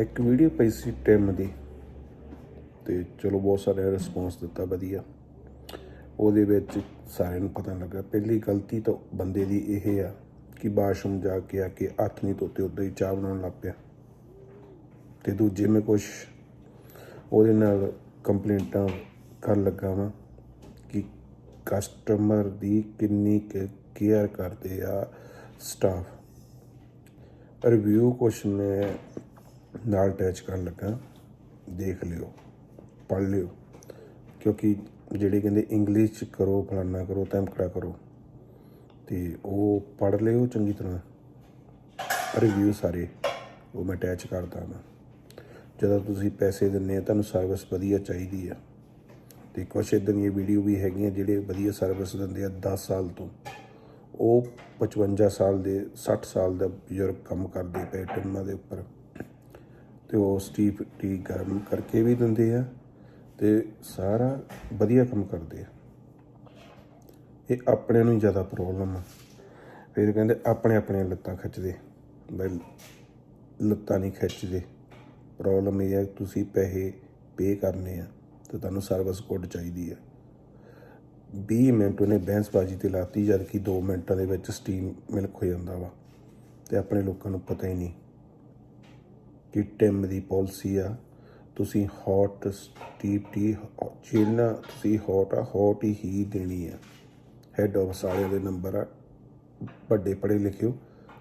ਇੱਕ ਵੀਡੀਓ ਪਈ ਸੀ ਟਿਮ ਦੀ ਤੇ ਚਲੋ ਬਹੁਤ ਸਾਰੇ ਰਿਸਪੌਂਸ ਦਿੱਤਾ, ਵਧੀਆ। ਉਹਦੇ ਵਿੱਚ ਸਾਰਿਆਂ ਨੂੰ ਪਤਾ ਲੱਗਾ, ਪਹਿਲੀ ਗਲਤੀ ਤਾਂ ਬੰਦੇ ਦੀ ਇਹ ਆ ਕਿ ਬਾਸ਼ਰੂਮ ਜਾ ਕੇ ਆ ਕੇ ਹੱਥ ਨਹੀਂ ਧੋਤੇ, ਉਦੋਂ ਹੀ ਚਾਹ ਬਣਾਉਣ ਲੱਗ ਪਿਆ। ਤੇ ਦੂਜੇ ਮੈਂ ਕੁਛ ਉਹਦੇ ਨਾਲ ਕੰਪਲੇਂਟਾਂ ਕਰਨ ਲੱਗਾ ਵਾਂ ਕਿ ਕਸਟਮਰ ਦੀ ਕਿੰਨੀ ਕੇਅਰ ਕਰਦੇ ਆ ਸਟਾਫ ਰਿਵਿਊ ਕੁਛ ਮੈਂ ਨਾਲ ਅਟੈਚ ਕਰਨ ਲੱਗਾ, ਦੇਖ ਲਿਓ, ਪੜ੍ਹ ਲਿਓ, ਕਿਉਂਕਿ ਜਿਹੜੇ ਕਹਿੰਦੇ ਇੰਗਲਿਸ਼ ਚ ਕਰੋ, ਫਲਾਨਾ ਕਰੋ ਤਮਕੜਾ ਕਰੋ, ਤੇ ਉਹ ਪੜ੍ਹ ਲਿਓ ਚੰਗੀ ਤਰ੍ਹਾਂ ਰਿਵਿਊ ਸਾਰੇ, ਉਹ ਮੈਂ ਅਟੈਚ ਕਰਦਾ ਹਾਂ ਜਦੋਂ ਤੁਸੀਂ ਪੈਸੇ ਦਿੰਦੇ ਆ, ਤੁਹਾਨੂੰ ਸਰਵਿਸ ਵਧੀਆ ਚਾਹੀਦੀ ਆ। ਤੇ ਕੁਛ ਇਦਾਂ ਦੀਆਂ ਵੀਡੀਓ ਵੀ ਹੈਗੀਆਂ ਜਿਹੜੇ ਵਧੀਆ ਸਰਵਿਸ ਦਿੰਦੇ ਆ 10 ਸਾਲ ਤੋਂ। ਉਹ 55 ਸਾਲ ਦੇ 60 ਸਾਲ ਦਾ ਬਜ਼ੁਰਗ ਕੰਮ ਕਰਦੇ ਪਏ, ਟਿਮਾਂ ਦੇ ਉੱਪਰ। ਤੇ ਉਹ ਸਟੀਪ ਟੀ ਗਰਮ ਕਰਕੇ ਵੀ ਦਿੰਦੇ ਆ ਤੇ ਸਾਰਾ ਵਧੀਆ ਕੰਮ ਕਰਦੇ ਆ। ਇਹ ਆਪਣੇ ਨੂੰ ਹੀ ਜ਼ਿਆਦਾ ਪ੍ਰੋਬਲਮ ਆ। ਫਿਰ ਕਹਿੰਦੇ ਆਪਣੇ ਆਪਣੇ ਲੱਤਾਂ ਖਿੱਚਦੇ। ਬਈ ਲੱਤਾਂ ਨਹੀਂ ਖਿੱਚਦੇ। ਪ੍ਰੋਬਲਮ ਇਹ ਹੈ ਤੁਸੀਂ ਪੈਸੇ ਪੇ ਕਰਨੇ ਆ ਤੇ ਤੁਹਾਨੂੰ ਸਰਵਿਸ ਕੋਡ ਚਾਹੀਦੀ ਆ। 20 ਮਿੰਟ ਉਹਨੇ ਬੈਂਸਬਾਜੀ ਤੇ ਲਾਤੀ ਜਦ ਕਿ 2 ਮਿੰਟਾਂ ਦੇ ਵਿੱਚ ਸਟੀਮ ਮਿਲਕ ਹੋ ਜਾਂਦਾ ਵਾ। ਤੇ ਆਪਣੇ ਲੋਕਾਂ ਨੂੰ ਪਤਾ ਹੀ ਨਹੀਂ। ਕਿ ਟਿਮ ਦੀ ਪਾਲਿਸੀ ਆ, ਤੁਸੀਂ ਹੌਟ ਸਟੀਪ ਟੀ ਜਿਹੜਾ ਤੁਸੀਂ ਹੌਟ ਆ ਹੌਟ ਹੀ ਦੇਣੀ ਆ। ਹੈਡ ਆਫ ਸਾਰਿਆਂ ਦੇ ਨੰਬਰ ਆ। ਵੱਡੇ ਪੜ੍ਹੇ ਲਿਖਿਓ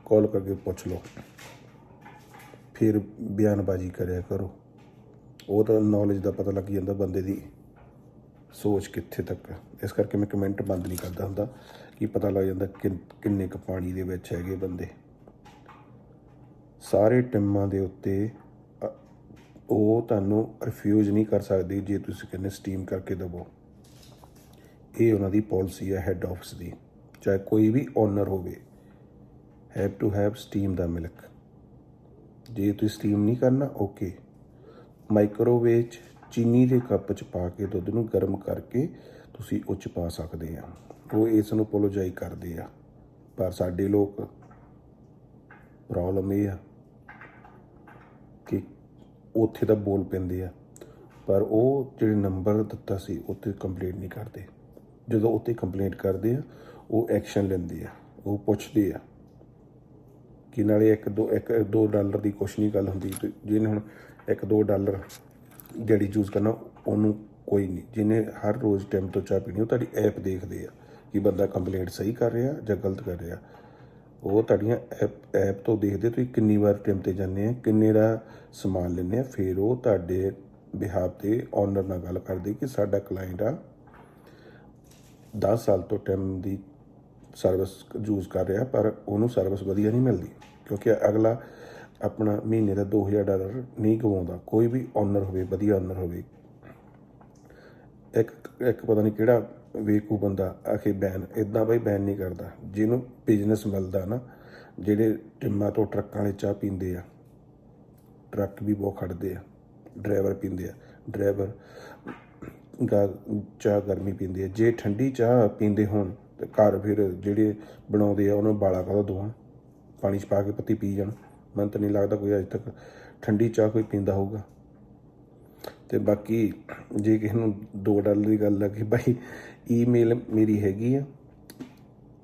ਕਾਲ ਕਰਕੇ ਪੁੱਛ ਲਓ। ਫਿਰ ਬਿਆਨਬਾਜ਼ੀ ਕਰਿਆ ਕਰੋ। ਉਹ ਤਾਂ ਨੌਲੇਜ ਦਾ ਪਤਾ ਲੱਗ ਜਾਂਦਾ ਬੰਦੇ ਦੀ ਸੋਚ ਕਿੱਥੇ ਤੱਕ ਇਸ ਕਰਕੇ ਮੈਂ ਕਮੈਂਟ ਬੰਦ ਨਹੀਂ ਕਰਦਾ ਹੁੰਦਾ ਕਿ ਪਤਾ ਲੱਗ ਜਾਂਦਾ ਕਿ- ਕਿੰਨੇ ਕੁ ਪਾਣੀ ਦੇ ਵਿੱਚ ਹੈਗੇ ਬੰਦੇ। ਸਾਰੇ ਟਿਮਾਂ ਦੇ ਉੱਤੇ ਉਹ ਤੁਹਾਨੂੰ ਰਿਫਿਊਜ਼ ਨਹੀਂ ਕਰ ਸਕਦੇ ਜੇ ਤੁਸੀਂ ਕਹਿੰਦੇ ਸਟੀਮ ਕਰਕੇ ਦਵੋ। ਇਹ ਉਹਨਾਂ ਦੀ ਪਾਲਿਸੀ ਹੈ ਹੈੱਡ ਆਫਿਸ ਦੀ। ਚਾਹੇ ਕੋਈ ਵੀ ਓਨਰ ਹੋਵੇ ਹੈਵ ਟੂ ਹੈਵ ਸਟੀਮ ਦਾ ਮਿਲਕ। ਜੇ ਤੁਸੀਂ ਸਟੀਮ ਨਹੀਂ ਕਰਨਾ ਓਕੇ ਮਾਈਕ੍ਰੋਵੇਵ 'ਚ ਚੀਨੀ ਦੇ ਕੱਪ 'ਚ ਪਾ ਕੇ ਦੁੱਧ ਨੂੰ ਗਰਮ ਕਰਕੇ ਤੁਸੀਂ ਉਹ 'ਚ ਪਾ ਸਕਦੇ ਆ। ਉਹ ਇਸ ਨੂੰ ਪੋਲੋਜਾਈ ਕਰਦੇ ਆ। ਪਰ ਸਾਡੇ ਲੋਕ ਪ੍ਰੋਬਲਮ ਇਹ ਆ ਉੱਥੇ ਤਾਂ ਬੋਲ ਪੈਂਦੇ ਆ। ਪਰ ਉਹ ਜਿਹੜੇ ਨੰਬਰ ਦਿੱਤਾ ਸੀ ਉੱਤੇ ਕੰਪਲੇਂਟ ਨਹੀਂ ਕਰਦੇ। ਜਦੋਂ ਉੱਤੇ ਕੰਪਲੇਂਟ ਕਰਦੇ ਆ, ਉਹ ਐਕਸ਼ਨ ਲੈਂਦੇ ਆ। ਉਹ ਪੁੱਛਦੇ ਆ ਕਿ ਨਾਲੇ ਇੱਕ ਦੋ ਇੱਕ, ਦੋ ਡਾਲਰ ਦੀ ਕੁਛ ਨਹੀਂ ਗੱਲ ਹੁੰਦੀ। ਜਿਹਨੇ ਹੁਣ ਇੱਕ ਦੋ ਡਾਲਰ ਜਿਹੜੀ ਯੂਜ਼ ਕਰਨਾ, ਉਹਨੂੰ ਕੋਈ ਨਹੀਂ। ਜਿਹਨੇ ਹਰ ਰੋਜ਼ ਟਾਈਮ ਤੋਂ ਚਾਹ ਪੀਣੀ, ਉਹ ਤੁਹਾਡੀ ਐਪ ਦੇਖਦੇ ਆ ਕਿ ਬੰਦਾ ਕੰਪਲੇਂਟ ਸਹੀ ਕਰ ਰਿਹਾ ਜਾਂ ਗਲਤ ਕਰ ਰਿਹਾ। ਉਹ ਤੁਹਾਡੀਆਂ ਐਪ ਐਪ ਤੋਂ ਦੇਖਦੇ ਤੁਸੀਂ ਕਿੰਨੀ ਵਾਰ ਟਾਈਮ ਤੇ ਜਾਂਦੇ ਆ, ਕਿੰਨੇ ਦਾ ਸਮਾਨ ਲੈਂਦੇ ਆ, ਫਿਰ ਉਹ ਤੁਹਾਡੇ ਬਿਹਾਫ ਤੇ ਓਨਰ ਨਾਲ ਗੱਲ ਕਰਦੇ ਕਿ ਸਾਡਾ ਕਲਾਇੰਟ ਆ 10 ਸਾਲ ਤੋਂ ਟਾਈਮ ਦੀ ਸਰਵਿਸ ਯੂਜ਼ ਕਰ ਰਿਹਾ, ਪਰ ਉਹਨੂੰ ਸਰਵਿਸ ਵਧੀਆ ਨਹੀਂ ਮਿਲਦੀ, ਕਿਉਂਕਿ ਅਗਲਾ ਆਪਣਾ ਮਹੀਨੇ ਦਾ 2000 ਡਾਲਰ ਨਹੀਂ ਗਵਾਉਂਦਾ ਕੋਈ ਵੀ ਓਨਰ ਹੋਵੇ, ਵਧੀਆ ਓਨਰ ਹੋਵੇ ਇੱਕ ਇੱਕ ਪਤਾ ਨਹੀਂ ਕਿਹੜਾ ਵੇਕੂ ਬੰਦਾ ਆਖੇ ਬੈਨ ਇਦਾਂ ਬਈ ਬੈਨ ਨਹੀਂ ਕਰਦਾ। ਜਿਹਨੂੰ ਬਿਜ਼ਨਸ ਮਿਲਦਾ ਨਾ, ਜਿਹੜੇ ਟਿੰਮਾਂ ਤੋਂ ਟਰੱਕਾਂ ਵਾਲੇ ਚਾਹ ਪੀਂਦੇ ਆ, ਟਰੱਕ ਵੀ ਬਹੁਤ ਖੜਦੇ ਆ, ਡਰਾਈਵਰ ਪੀਂਦੇ ਆ, ਡਰਾਈਵਰ ਚਾਹ ਗਰਮੀ ਪੀਂਦੇ ਆ। ਜੇ ਠੰਡੀ ਚਾਹ ਪੀਂਦੇ ਹੋਣ, ਤੇ ਘਰ ਫਿਰ ਜਿਹੜੇ ਬਣਾਉਂਦੇ ਆ, ਉਹਨੂੰ ਬਾਲਾ ਕਦੋਂ ਦਵਾਂ? ਪਾਣੀ ਚ ਪਾ ਕੇ ਪੱਤੀ ਪੀ ਜਾਣ। ਮੈਨੂੰ ਤਾਂ ਨਹੀਂ ਲੱਗਦਾ ਕੋਈ ਅਜੇ ਤੱਕ ਠੰਡੀ ਚਾਹ ਕੋਈ ਪੀਂਦਾ ਹੋਊਗਾ। ਤੇ ਬਾਕੀ ਜੇ ਕਿਸੇ ਨੂੰ 2 ਡਾਲਰ ਦੀ ਗੱਲ ਲੱਗੇ ਭਾਈ ਈਮੇਲ ਮੇਰੀ ਹੈਗੀ ਆ।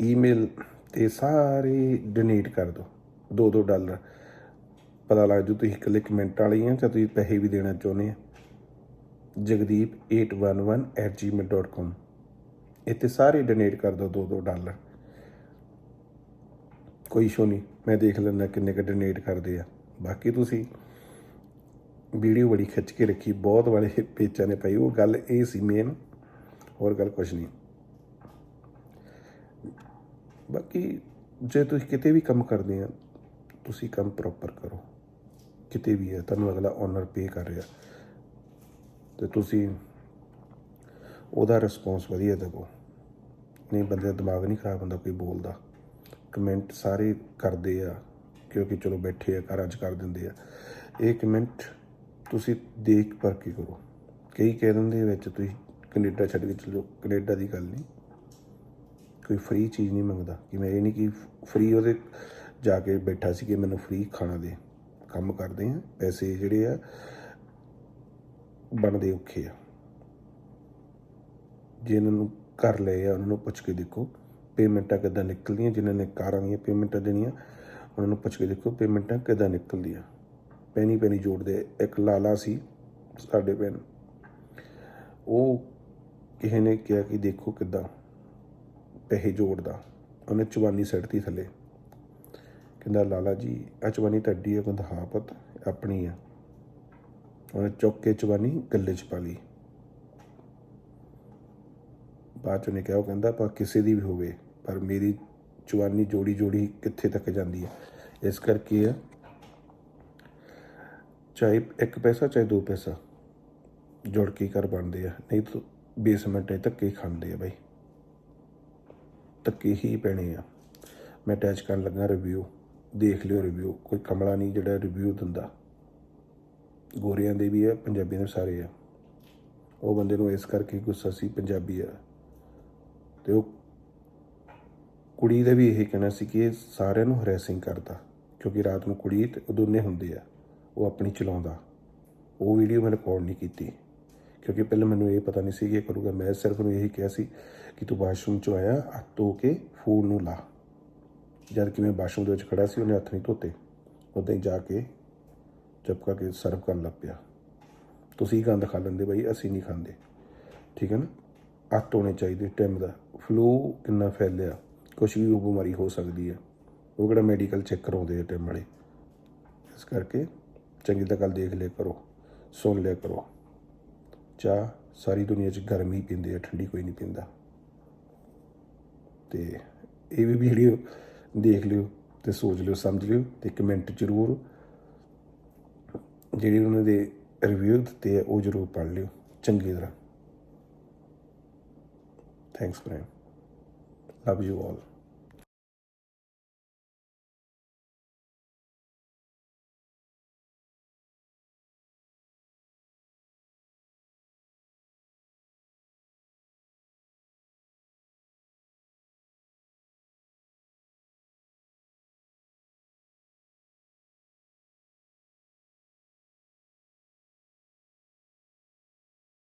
ਈਮੇਲ ਤੇ ਸਾਰੇ ਡੋਨੇਟ ਕਰ ਦਿਓ। 2-2 ਡਾਲਰ। ਪਤਾ ਲੱਗ ਜੂ ਤੁਸੀਂ ਇਕੱਲੇ ਕਮੈਂਟ ਵਾਲੀ ਆ ਜਾਂ ਤੁਸੀਂ ਪੈਸੇ ਵੀ ਦੇਣਾ ਚਾਹੁੰਦੇ ਆ। jagdeep811@gmail.com ਇੱਥੇ ਸਾਰੇ ਡੋਨੇਟ ਕਰ ਦਿਓ 2-2 ਡਾਲਰ। ਕੋਈ ਇਸ਼ੂ ਨਹੀਂ। ਮੈਂ ਦੇਖ ਲੈਂਦਾ ਕਿੰਨੇ ਕ ਡੋਨੇਟ ਕਰਦੇ ਆ। ਬਾਕੀ ਤੁਸੀਂ ਵੀਡੀਓ ਬੜੀ ਖਿੱਚ ਕੇ ਰੱਖੀ, ਬਹੁਤ ਵਾਲੇ ਪੇਚਾਂ ਨੇ ਪਾਈ ਉਹ ਗੱਲ ਇਹ ਸੀ ਮੇਨ ਹੋਰ ਗੱਲ ਕੁਝ ਨਹੀਂ। ਬਾਕੀ ਜੇ ਤੁਸੀਂ ਕਿਤੇ ਵੀ ਕੰਮ ਕਰਦੇ ਆ, ਤੁਸੀਂ ਕੰਮ ਪ੍ਰੋਪਰ ਕਰੋ। ਕਿਤੇ ਵੀ ਹੈ ਤੁਹਾਨੂੰ ਅਗਲਾ ਓਨਰ ਪੇ ਕਰ ਰਿਹਾ। ਤੇ ਤੁਸੀਂ ਉਹਦਾ ਰਿਸਪੌਂਸ ਵਧੀਆ ਦੇਵੋ। ਨਹੀਂ, ਬੰਦੇ ਦਾ ਦਿਮਾਗ ਨਹੀਂ ਖਰਾਬ ਹੁੰਦਾ ਕੋਈ ਬੋਲਦਾ। ਕਮੈਂਟ ਸਾਰੇ ਕਰਦੇ ਆ, ਕਿਉਂਕਿ ਚਲੋ ਬੈਠੇ ਆ, ਘਰਾਂ 'ਚ ਕਰ ਦਿੰਦੇ ਆ। ਇਹ ਕਮੈਂਟ ਤੁਸੀਂ ਦੇਖ ਪਰ ਕੇ ਕਰੋ। ਕਈ ਕਹਿ ਦਿੰਦੇ ਵਿੱਚ ਤੁਸੀਂ ਕੈਨੇਡਾ ਛੱਡ ਕੇ ਚਲੋ ਕੈਨੇਡਾ ਦੀ ਗੱਲ ਨਹੀਂ। ਕੋਈ ਫ੍ਰੀ ਚੀਜ਼ ਨਹੀਂ ਮੰਗਦਾ। ਕਿ ਮੈਂ ਇਹ ਨਹੀਂ ਕਿ ਫ੍ਰੀ ਉਹਦੇ ਜਾ ਕੇ ਬੈਠਾ ਸੀ ਕਿ ਮੈਨੂੰ ਫ੍ਰੀ ਖਾਣਾ ਦੇ। ਕੰਮ ਕਰਦੇ ਆ। ਪੈਸੇ ਜਿਹੜੇ ਆ, ਬਣਦੇ ਔਖੇ ਆ। ਜਿਨ੍ਹਾਂ ਨੂੰ ਕਰ ਲਏ ਆ, ਉਹਨਾਂ ਨੂੰ ਪੁੱਛ ਕੇ ਦੇਖੋ। ਪੇਮੈਂਟਾਂ ਕਿੱਦਾਂ ਨਿਕਲਦੀਆਂ? ਜਿਨ੍ਹਾਂ ਨੇ ਕਾਰਾਂ ਦੀਆਂ ਪੇਮੈਂਟਾਂ ਦੇਣੀਆਂ, ਉਹਨਾਂ ਨੂੰ ਪੁੱਛ ਕੇ ਦੇਖੋ ਪੇਮੈਂਟਾਂ ਕਿੱਦਾਂ ਨਿਕਲਦੀਆਂ। ਪੈਣੀ ਪੈਣੀ ਜੋੜਦੇ ਇੱਕ ਲਾਲਾ ਸੀ ਸਾਡੇ ਪਿੰਡ। ਉਹ ਕਿਸੇ ਨੇ ਕਿਹਾ ਕਿ ਦੇਖੋ ਕਿੱਦਾਂ ਪੈਸੇ ਜੋੜਦਾ ਉਹਨੇ ਚਵਾਨੀ ਸੱਟਤੀ ਥੱਲੇ। ਕਹਿੰਦਾ, ਲਾਲਾ ਜੀ ਆ ਚਵਾਨੀ ਤੁਹਾਡੀ ਹੈ, ਕਹਿੰਦਾ, ਹਾਂ ਪੁੱਤ, ਆਪਣੀ ਆ ਉਹਨੇ ਚੁੱਕ ਕੇ ਚਵਾਨੀ ਗੱਲੇ 'ਚ ਪਾ ਲਈ। ਬਾਅਦ 'ਚ ਉਹਨੇ ਕਿਹਾ, ਉਹ ਕਹਿੰਦਾ ਪਰ ਕਿਸੇ ਦੀ ਵੀ ਹੋਵੇ, ਪਰ ਮੇਰੀ ਚਵਾਨੀ ਜੋੜੀ ਜੋੜੀ ਕਿੱਥੇ ਤੱਕ ਜਾਂਦੀ ਹੈ? ਇਸ ਕਰਕੇ ਚਾਹੇ ਇੱਕ ਪੈਸਾ, ਚਾਹੇ ਦੋ ਪੈਸਾ। ਜੁੜ ਕੇ ਹੀ ਘਰ ਬਣਦੇ ਆ। ਨਹੀਂ ਤਾਂ ਬੇਸਮੈਂਟ ਧੱਕੇ ਖਾਂਦੇ ਆ ਬਾਈ। ਧੱਕੇ ਹੀ ਪੈਣੇ ਆ। ਮੈਂ ਅਟੈਚ ਕਰਨ ਲੱਗਾ ਰਿਵਿਊ ਦੇਖ ਲਿਓ ਰਿਵਿਊ ਕੋਈ ਕਮਲਾ ਨਹੀਂ ਜਿਹੜਾ ਰਿਵਿਊ ਦਿੰਦਾ। ਗੋਰਿਆਂ ਦੇ ਵੀ ਆ, ਪੰਜਾਬੀਆਂ ਦੇ ਸਾਰੇ ਆ। ਉਹ ਬੰਦੇ ਨੂੰ ਇਸ ਕਰਕੇ ਗੁੱਸਾ ਸੀ, ਪੰਜਾਬੀ ਆ। ਤੇ ਉਹ ਕੁੜੀ ਦਾ ਵੀ ਇਹ ਕਹਿਣਾ ਸੀ ਕਿ ਇਹ ਸਾਰਿਆਂ ਨੂੰ ਹਰੈਸਿੰਗ ਕਰਦਾ ਕਿਉਂਕਿ ਰਾਤ ਨੂੰ ਕੁੜੀ ਤੇ ਉਹ ਦੋਨੇ ਹੁੰਦੇ ਆ। ਉਹ ਆਪਣੀ ਚਲਾਉਂਦਾ। ਉਹ ਵੀਡੀਓ ਮੈਂ ਰਿਕਾਰਡ ਨਹੀਂ ਕੀਤੀ। ਕਿਉਂਕਿ ਪਹਿਲਾਂ ਮੈਨੂੰ ਇਹ ਪਤਾ ਨਹੀਂ ਸੀ ਕਿ ਇਹ ਕਰੂਗਾ। ਮੈਂ ਸਿਰਫ ਨੂੰ ਇਹੀ ਕਿਹਾ ਸੀ ਕਿ ਤੂੰ ਵਾਸ਼ਰੂਮ ਚੋਂ ਆਇਆ, ਹੱਥ ਧੋ ਕੇ ਫੋਨ ਨੂੰ ਲਾ। ਜਦ ਕਿ ਮੈਂ ਵਾਸ਼ਰੂਮ ਦੇ ਵਿੱਚ ਖੜਾ ਸੀ, ਉਹਨੇ ਹੱਥ ਨਹੀਂ ਧੋਤੇ। ਉਦਾਂ ਹੀ ਜਾ ਕੇ ਚਪਕਾ ਕੇ ਸਰਵ ਕਰਨ ਲੱਗ ਪਿਆ। ਤੁਸੀਂ ਗੰਦ ਖਾ ਲੈਂਦੇ ਬਾਈ, ਅਸੀਂ ਨਹੀਂ ਖਾਂਦੇ। ਠੀਕ ਹੈ ਨਾ? ਹੱਥ ਧੋਣੇ ਚਾਹੀਦੇ ਟਾਈਮ ਦਾ। ਫਲੂ ਕਿੰਨਾ ਫੈਲਿਆ। ਕੁਛ ਵੀ ਉਹ ਬਿਮਾਰੀ ਹੋ ਸਕਦੀ ਹੈ। ਉਹ ਕਿਹੜਾ ਮੈਡੀਕਲ ਚੈੱਕ ਕਰਾਉਂਦੇ ਆ ਟਾਈਮ ਵਾਲੇ। ਇਸ ਕਰਕੇ ਚੰਗੀ ਤਰ੍ਹਾਂ ਗੱਲ ਦੇਖ ਲਿਆ ਕਰੋ, ਸੁਣ ਲਿਆ ਕਰੋ। ਚਾਹ ਸਾਰੀ ਦੁਨੀਆ 'ਚ ਗਰਮੀ ਪੀਂਦੇ ਆ, ਠੰਡੀ ਕੋਈ ਨਹੀਂ ਪੀਂਦਾ। ਤੇ ਇਹ ਵੀ ਵੀਡੀਓ ਦੇਖ ਲਿਓ ਤੇ ਸੋਚ ਲਿਓ, ਸਮਝ ਲਿਓ ਤੇ ਕਮੈਂਟ ਜ਼ਰੂਰ ਜਿਹੜੇ ਉਹਨਾਂ ਦੇ ਰਿਵਿਊ ਦਿੱਤੇ ਆ, ਉਹ ਜ਼ਰੂਰ ਪੜ੍ਹ ਲਿਓ, ਚੰਗੀ ਤਰ੍ਹਾਂ। Thanks friend love you all